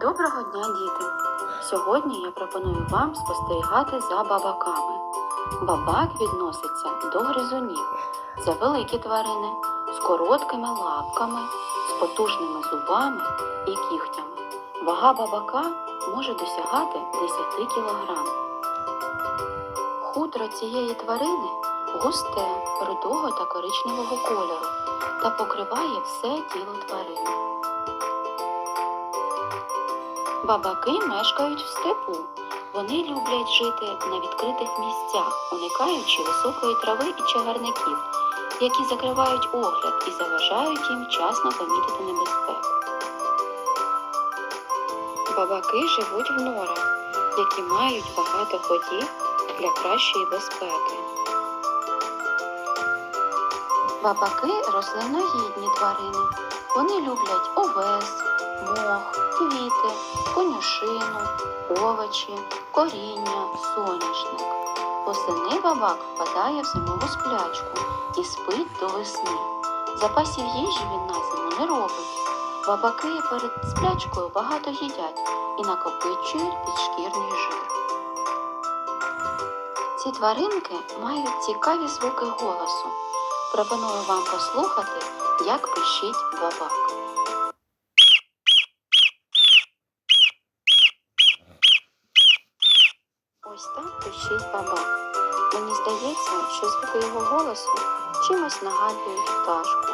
Доброго дня, діти! Сьогодні я пропоную вам спостерігати за бабаками. Бабак відноситься до гризунів. Це великі тварини з короткими лапками, з потужними зубами і кігтями. Вага бабака може досягати 10 кг. Хутро цієї тварини густе, рудого та коричневого кольору та покриває все тіло тварини. Бабаки мешкають в степу. Вони люблять жити на відкритих місцях, уникаючи високої трави і чагарників, які закривають огляд і заважають їм вчасно помітити небезпеку. Бабаки живуть в норах, які мають багато ходів для кращої безпеки. Бабаки рослиногідні тварини. Вони люблять овес, конюшину, овочі, коріння, соняшник. Восени бабак впадає в зимову сплячку і спить до весни. Запасів їжі він на зиму не робить. Бабаки перед сплячкою багато їдять і накопичують підшкірний жир. Ці тваринки мають цікаві звуки голосу. Пропоную вам послухати, як пищить бабак. Ось так пищить бабак. Мені здається, що звуки його голосу чимось нагадують пташку.